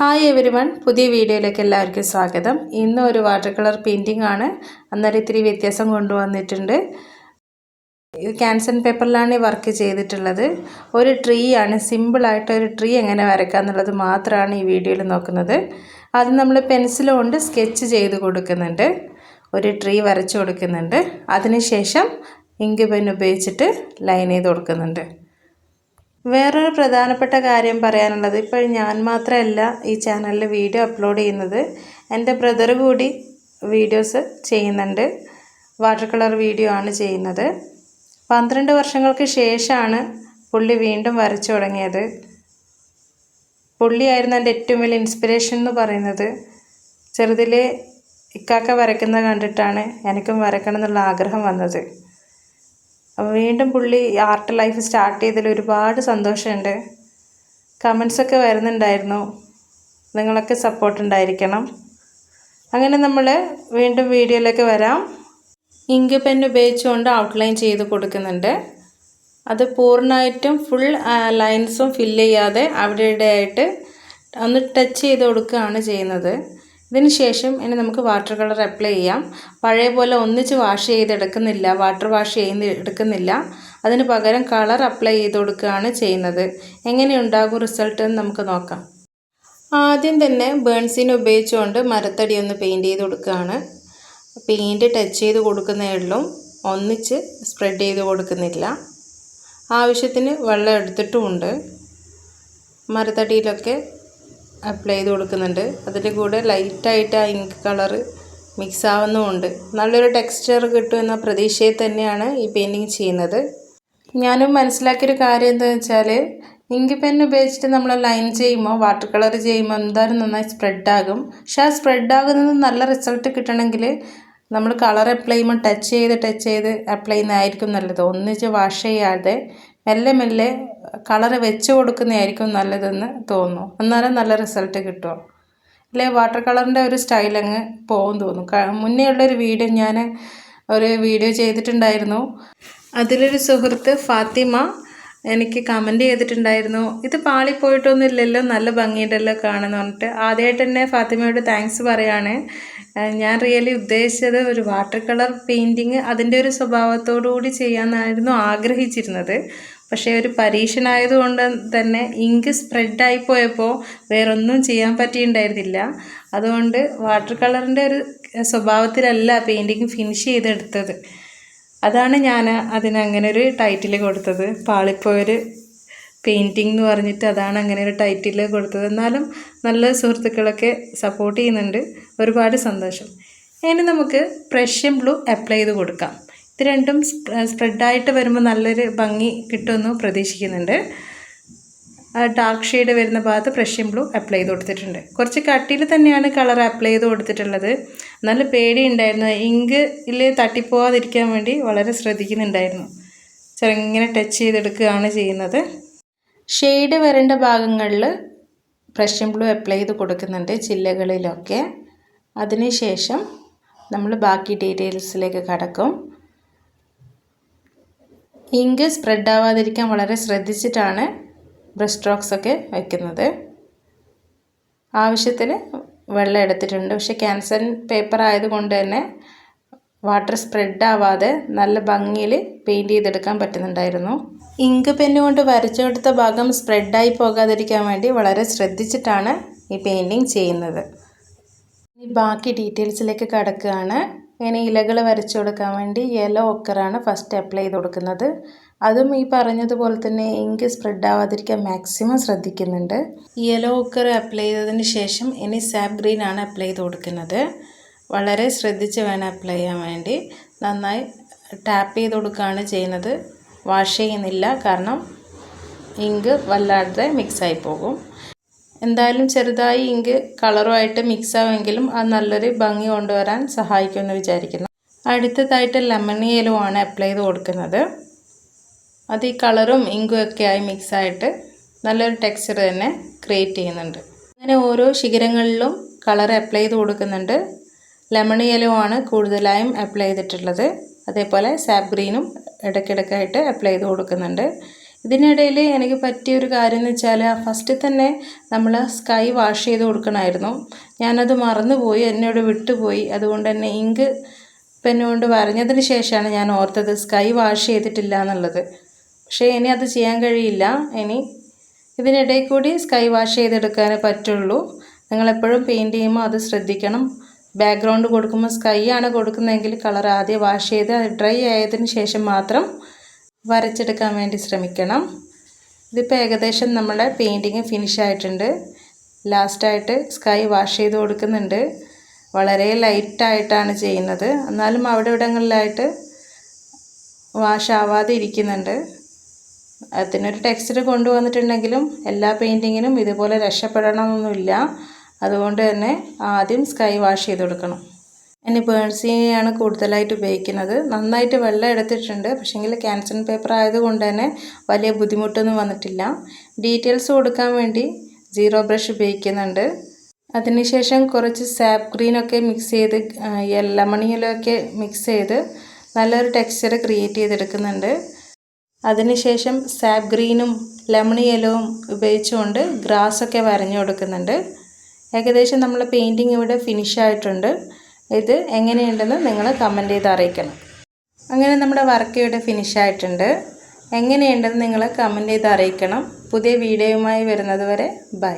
Hi every one പുതിയ വീഡിയോയിലേക്ക് എല്ലാവർക്കും സ്വാഗതം. ഇന്ന് ഒരു വാട്ടർ കളർ പെയിന്റിംഗ് ആണ്. അന്നേരം ഇത്തിരി വ്യത്യാസം കൊണ്ടുവന്നിട്ടുണ്ട്. ഇത് ക്യാൻസൺ പേപ്പറിലാണ് ഈ വർക്ക് ചെയ്തിട്ടുള്ളത്. ഒരു ട്രീ ആണ്. സിമ്പിളായിട്ട് ഒരു ട്രീ എങ്ങനെ വരയ്ക്കുക എന്നുള്ളത് മാത്രമാണ് ഈ വീഡിയോയിൽ നോക്കുന്നത്. അത് നമ്മൾ പെൻസിൽ കൊണ്ട് സ്കെച്ച് ചെയ്ത് കൊടുക്കുന്നുണ്ട്. ഒരു ട്രീ വരച്ചു കൊടുക്കുന്നുണ്ട്. അതിനുശേഷം ഇങ്ക് പെൻ ഉപയോഗിച്ചിട്ട് ലൈൻ ചെയ്ത് കൊടുക്കുന്നുണ്ട്. വേറൊരു പ്രധാനപ്പെട്ട കാര്യം പറയാനുള്ളത് ഇപ്പോൾ ഞാൻ മാത്രമല്ല ഈ ചാനലിൽ വീഡിയോ അപ്ലോഡ് ചെയ്യുന്നത്. എന്റെ ബ്രദർ കൂടി വീഡിയോസ് ചെയ്യുന്നുണ്ട്. വാട്ടർ കളർ വീഡിയോ ആണ് ചെയ്യുന്നത്. പന്ത്രണ്ട് വർഷങ്ങൾക്ക് ശേഷമാണ് പുള്ളി വീണ്ടും വരച്ചു തുടങ്ങിയത്. പുള്ളിയായിരുന്നു എന്റെ ഏറ്റവും വലിയ ഇൻസ്പിറേഷൻ എന്ന് പറയുന്നത്. ചെറുതിലെ ഇക്കാക്ക വരയ്ക്കുന്നത് കണ്ടിട്ടാണ് എനിക്കും വരയ്ക്കണം എന്നുള്ള ആഗ്രഹം വന്നത്. അപ്പോൾ വീണ്ടും പുള്ളി ആർട്ട് ലൈഫ് സ്റ്റാർട്ട് ചെയ്തതിൽ ഒരുപാട് സന്തോഷമുണ്ട്. കമൻസൊക്കെ വരുന്നുണ്ടായിരുന്നു. നിങ്ങളൊക്കെ സപ്പോർട്ട് ഉണ്ടായിരിക്കണം. അങ്ങനെ നമ്മൾ വീണ്ടും വീഡിയോയിലേക്ക് വരാം. ഇങ്ക് പെൻ ഉപയോഗിച്ചുകൊണ്ട് ഔട്ട്ലൈൻ ചെയ്ത് കൊടുക്കുന്നുണ്ട്. അത് പൂർണമായിട്ടും ഫുൾ ലൈൻസും ഫില്ല് ചെയ്യാതെ അവിടെ ആയിട്ട് ഒന്ന് ടച്ച് ചെയ്ത് കൊടുക്കുകയാണ് ചെയ്യുന്നത്. ഇതിന് ശേഷം ഇനി നമുക്ക് വാട്ടർ കളർ അപ്ലൈ ചെയ്യാം. പഴയ പോലെ ഒന്നിച്ച് വാഷ് ചെയ്തെടുക്കുന്നില്ല വാട്ടർ വാഷ് ചെയ്ത് എടുക്കുന്നില്ല. അതിന് പകരം കളർ അപ്ലൈ ചെയ്ത് കൊടുക്കുകയാണ് ചെയ്യുന്നത്. എങ്ങനെയുണ്ടാകും റിസൾട്ട് എന്ന് നമുക്ക് നോക്കാം. ആദ്യം തന്നെ ബേൺസിന് ഉപയോഗിച്ചുകൊണ്ട് മരത്തടി ഒന്ന് പെയിന്റ് ചെയ്ത് കൊടുക്കുകയാണ്. പെയിന്റ് ടച്ച് ചെയ്ത് കൊടുക്കുന്നേ ഉള്ളൂ. ഒന്നിച്ച് സ്പ്രെഡ് ചെയ്ത് കൊടുക്കുന്നില്ല. ആവശ്യത്തിന് വെള്ളം എടുത്തിട്ടുമുണ്ട്. മരത്തടിയിലൊക്കെ അപ്ലൈ ചെയ്ത് കൊടുക്കുന്നുണ്ട്. അതിന്റെ കൂടെ ലൈറ്റായിട്ട് ആ ഇങ്ക് കളറ് മിക്സ് ആവുന്നുമുണ്ട്. നല്ലൊരു ടെക്സ്ചർ കിട്ടുമെന്ന പ്രതീക്ഷയിൽ തന്നെയാണ് ഈ പെയിന്റിങ് ചെയ്യുന്നത്. ഞാനും മനസ്സിലാക്കിയൊരു കാര്യം എന്താണെന്ന് വെച്ചാൽ ഇങ്ക് പെൻ ഉപയോഗിച്ചിട്ട് നമ്മൾ ലൈൻ ചെയ്യുമ്പോൾ വാട്ടർ കളർ ചെയ്യുമ്പോൾ എന്തായാലും നന്നായി സ്പ്രെഡാകും പക്ഷേ ആ സ്പ്രെഡാകുന്നത് നല്ല റിസൾട്ട് കിട്ടണമെങ്കിൽ നമ്മൾ കളർ അപ്ലൈ ചെയ്യുമ്പോൾ ടച്ച് ചെയ്ത് ടച്ച് ചെയ്ത് അപ്ലൈ ചെയ്യുന്നതായിരിക്കും നല്ലത്. ഒന്നിച്ച് വാഷ് ചെയ്യാതെ മെല്ലെ മെല്ലെ കളർ വെച്ച് കൊടുക്കുന്നതായിരിക്കും നല്ലതെന്ന് തോന്നുന്നു. എന്നാലും നല്ല റിസൾട്ട് കിട്ടുമോ അല്ലെ? വാട്ടർ കളറിന്റെ ഒരു സ്റ്റൈൽ അങ്ങ് പോകും തോന്നും മുന്നേ ഉള്ളൊരു വീഡിയോ ഞാൻ ഒരു വീഡിയോ ചെയ്തിട്ടുണ്ടായിരുന്നു. അതിലൊരു സുഹൃത്ത് ഫാത്തിമ എനിക്ക് കമന്റ് ചെയ്തിട്ടുണ്ടായിരുന്നു. ഇത് പാളിപ്പോയിട്ടൊന്നും ഇല്ലല്ലോ നല്ല ഭംഗിയുണ്ടല്ലോ കാണുന്നു പറഞ്ഞിട്ട്. ആദ്യമായിട്ട് തന്നെ ഫാത്തിമയോട് താങ്ക്സ് പറയാണ്. ഞാൻ റിയലി ഉദ്ദേശിച്ചത് ഒരു വാട്ടർ കളർ പെയിന്റിങ് അതിന്റെ ഒരു സ്വഭാവത്തോടു കൂടി ചെയ്യാമെന്നായിരുന്നു ആഗ്രഹിച്ചിരുന്നത്. പക്ഷേ ഒരു പരീക്ഷണമായതുകൊണ്ട് തന്നെ ഇങ്ക് സ്പ്രെഡായി പോയപ്പോൾ വേറൊന്നും ചെയ്യാൻ പറ്റിയിട്ടുണ്ടായിരുന്നില്ല. അതുകൊണ്ട് വാട്ടർ കളറിന്റെ ഒരു സ്വഭാവത്തിലല്ല പെയിന്റിങ് ഫിനിഷ് ചെയ്തെടുത്തത്. അതാണ് ഞാൻ അതിനങ്ങനെ ഒരു ടൈറ്റിൽ കൊടുത്തത്. പാളിപ്പോയൊരു പെയിന്റിങ് എന്ന് പറഞ്ഞിട്ട് അതാണ് അങ്ങനെ ഒരു ടൈറ്റിൽ കൊടുത്തത്. എന്നാലും നല്ല സുഹൃത്തുക്കളൊക്കെ സപ്പോർട്ട് ചെയ്യുന്നുണ്ട്. ഒരുപാട് സന്തോഷം. ഇനി നമുക്ക് പ്രഷ്യൻ ബ്ലൂ അപ്ലൈ ചെയ്ത് കൊടുക്കാം. ഇത് രണ്ടും സ്പ്രെഡായിട്ട് വരുമ്പോൾ നല്ലൊരു ഭംഗി കിട്ടുമെന്ന് പ്രതീക്ഷിക്കുന്നുണ്ട്. ഡാർക്ക് ഷെയ്ഡ് വരുന്ന ഭാഗത്ത് ഫ്രഷ് ബ്ലൂ അപ്ലൈ ചെയ്ത് കൊടുത്തിട്ടുണ്ട്. കുറച്ച് കട്ടിയിൽ തന്നെയാണ് കളർ അപ്ലൈ ചെയ്ത് കൊടുത്തിട്ടുള്ളത്. നല്ല പേടിയുണ്ടായിരുന്നു. ഇങ്കിൽ തട്ടിപ്പോവാതിരിക്കാൻ വേണ്ടി വളരെ ശ്രദ്ധിക്കുന്നുണ്ടായിരുന്നു. ചെറുങ്ങനെ ടച്ച് ചെയ്തെടുക്കുകയാണ് ചെയ്യുന്നത്. ഷെയ്ഡ് വരേണ്ട ഭാഗങ്ങളിൽ ഫ്രഷ് ബ്ലൂ അപ്ലൈ ചെയ്ത് കൊടുക്കുന്നുണ്ട് ചില്ലകളിലൊക്കെ. അതിനുശേഷം നമ്മൾ ബാക്കി ഡീറ്റെയിൽസിലേക്ക് കടക്കും. ഇങ്ക് സ്പ്രെഡ് ആവാതിരിക്കാൻ വളരെ ശ്രദ്ധിച്ചിട്ടാണ് ബ്രഷ് സ്ട്രോക്സ് ഒക്കെ വയ്ക്കുന്നത്. ആവശ്യത്തിന് വെള്ളം എടുത്തിട്ടുണ്ട്. പക്ഷേ ക്യാൻസർ പേപ്പർ ആയതുകൊണ്ട് തന്നെ വാട്ടർ സ്പ്രെഡ് ആവാതെ നല്ല ഭംഗിയിൽ പെയിന്റ് ചെയ്തെടുക്കാൻ പറ്റുന്നുണ്ടായിരുന്നു. ഇങ്ക് പെന്ന് കൊണ്ട് വരച്ചെടുത്ത ഭാഗം സ്പ്രെഡായി പോകാതിരിക്കാൻ വേണ്ടി വളരെ ശ്രദ്ധിച്ചിട്ടാണ് ഈ പെയിന്റിങ് ചെയ്യുന്നത്. ഇനി ബാക്കി ഡീറ്റെയിൽസിലേക്ക് കടക്കുകയാണ്. ഇങ്ങനെ ഇലകൾ വരച്ചു കൊടുക്കാൻ വേണ്ടി യെല്ലോ ഒക്കറാണ് ഫസ്റ്റ് അപ്ലൈ ചെയ്ത് കൊടുക്കുന്നത്. അതും ഈ പറഞ്ഞതുപോലെ തന്നെ ഇങ്ക് സ്പ്രെഡ് ആവാതിരിക്കാൻ മാക്സിമം ശ്രദ്ധിക്കുന്നുണ്ട്. യെല്ലോ ഒക്കർ അപ്ലൈ ചെയ്തതിന് ശേഷം ഇനി സാപ്പ് ഗ്രീൻ ആണ് അപ്ലൈ ചെയ്ത് കൊടുക്കുന്നത്. വളരെ ശ്രദ്ധിച്ച് വേണം അപ്ലൈ ചെയ്യാൻ വേണ്ടി. നന്നായി ടാപ്പ് ചെയ്ത് കൊടുക്കുകയാണ് ചെയ്യുന്നത്. വാഷ് ചെയ്യുന്നില്ല. കാരണം ഇങ്ക് വല്ലാതെ മിക്സായി പോകും. എന്തായാലും ചെറുതായി ഇങ്ക് കളറുമായിട്ട് മിക്സ് ആവുമെങ്കിലും അത് നല്ലൊരു ഭംഗി കൊണ്ടുവരാൻ സഹായിക്കുമെന്ന് വിചാരിക്കുന്നു. അടുത്തതായിട്ട് ലെമൺ യെല്ലോ ആണ് അപ്ലൈ ചെയ്ത് കൊടുക്കുന്നത്. അത് ഈ കളറും ഇങ്കും ഒക്കെ ആയി മിക്സായിട്ട് നല്ലൊരു ടെക്സ്ചർ തന്നെ ക്രിയേറ്റ് ചെയ്യുന്നുണ്ട്. അങ്ങനെ ഓരോ ശിഖരങ്ങളിലും കളർ അപ്ലൈ ചെയ്ത് കൊടുക്കുന്നുണ്ട്. ലെമൺ യെല്ലോ ആണ് കൂടുതലായും അപ്ലൈ ചെയ്തിട്ടുള്ളത്. അതേപോലെ സാപ്പ് ഗ്രീനും ഇടയ്ക്കിടയ്ക്കായിട്ട് അപ്ലൈ ചെയ്ത് കൊടുക്കുന്നുണ്ട്. ഇതിനിടയിൽ എനിക്ക് പറ്റിയ ഒരു കാര്യം എന്ന് വെച്ചാൽ ഫസ്റ്റ് തന്നെ നമ്മൾ സ്കൈ വാഷ് ചെയ്ത് കൊടുക്കണമായിരുന്നു. ഞാനത് മറന്നുപോയി എന്നോട് വിട്ടുപോയി. അതുകൊണ്ട് തന്നെ ഇങ്ക് പെന്നുകൊണ്ട് വരഞ്ഞതിന് ശേഷമാണ് ഞാൻ ഓർത്തത് സ്കൈ വാഷ് ചെയ്തിട്ടില്ല എന്നുള്ളത്. പക്ഷേ ഇനി അത് ചെയ്യാൻ കഴിയില്ല. ഇനി ഇതിനിടയിൽ കൂടി സ്കൈ വാഷ് ചെയ്തെടുക്കാനേ പറ്റുള്ളൂ. നിങ്ങളെപ്പോഴും പെയിന്റ് ചെയ്യുമ്പോൾ അത് ശ്രദ്ധിക്കണം. ബാക്ക്ഗ്രൗണ്ട് കൊടുക്കുമ്പോൾ സ്കൈ ആണ് കൊടുക്കുന്നതെങ്കിൽ കളർ ആദ്യം വാഷ് ചെയ്ത് ഡ്രൈ ആയതിന് ശേഷം മാത്രം വരച്ചെടുക്കാൻ വേണ്ടി ശ്രമിക്കണം. ഇതിപ്പോൾ ഏകദേശം നമ്മുടെ പെയിന്റിങ് ഫിനിഷ് ആയിട്ടുണ്ട്. ലാസ്റ്റായിട്ട് സ്കൈ വാഷ് ചെയ്ത് കൊടുക്കുന്നുണ്ട്. വളരെ ലൈറ്റായിട്ടാണ് ചെയ്യുന്നത്. എന്നാലും അവിടെ ഇവിടങ്ങളിലായിട്ട് വാഷ് ആവാതെ ഇരിക്കുന്നുണ്ട്. അതിനൊരു ടെക്സ്റ്റർ കൊണ്ടുവന്നിട്ടുണ്ടെങ്കിലും എല്ലാ പെയിന്റിങ്ങിനും ഇതുപോലെ രക്ഷപ്പെടണമെന്നൊന്നുമില്ല. അതുകൊണ്ട് തന്നെ ആദ്യം സ്കൈ വാഷ് ചെയ്ത് കൊടുക്കണം. ഇനി പേഴ്സിനെയാണ് കൂടുതലായിട്ട് ഉപയോഗിക്കുന്നത്. നന്നായിട്ട് വെള്ളം എടുത്തിട്ടുണ്ട്. പക്ഷേങ്കിൽ ക്യാൻസർ പേപ്പർ ആയതുകൊണ്ട് തന്നെ വലിയ ബുദ്ധിമുട്ടൊന്നും വന്നിട്ടില്ല. ഡീറ്റെയിൽസ് കൊടുക്കാൻ വേണ്ടി സീറോ ബ്രഷ് ഉപയോഗിക്കുന്നുണ്ട്. അതിനുശേഷം കുറച്ച് സാപ്പ് ഗ്രീനൊക്കെ മിക്സ് ചെയ്ത് ലെമൺ യെല്ലോയൊക്കെ മിക്സ് ചെയ്ത് നല്ലൊരു ടെക്സ്ചർ ക്രിയേറ്റ് ചെയ്തെടുക്കുന്നുണ്ട്. അതിനുശേഷം സാപ്പ് ഗ്രീനും ലെമൺ യെല്ലോവും ഉപയോഗിച്ചുകൊണ്ട് ഗ്രാസ് ഒക്കെ വരഞ്ഞു കൊടുക്കുന്നുണ്ട്. ഏകദേശം നമ്മൾ പെയിന്റിങ് ഇവിടെ ഫിനിഷ് ആയിട്ടുണ്ട്. ഇത് എങ്ങനെയുണ്ടെന്ന് നിങ്ങൾ കമന്റ് ചെയ്ത് അറിയിക്കണം. അങ്ങനെ നമ്മുടെ വർക്ക് ഇവിടെ ഫിനിഷ് ആയിട്ടുണ്ട്. എങ്ങനെയുണ്ടെന്ന് നിങ്ങൾ കമന്റ് ചെയ്ത് അറിയിക്കണം. പുതിയ വീഡിയോയുമായി വരുന്നത് വരെ ബൈ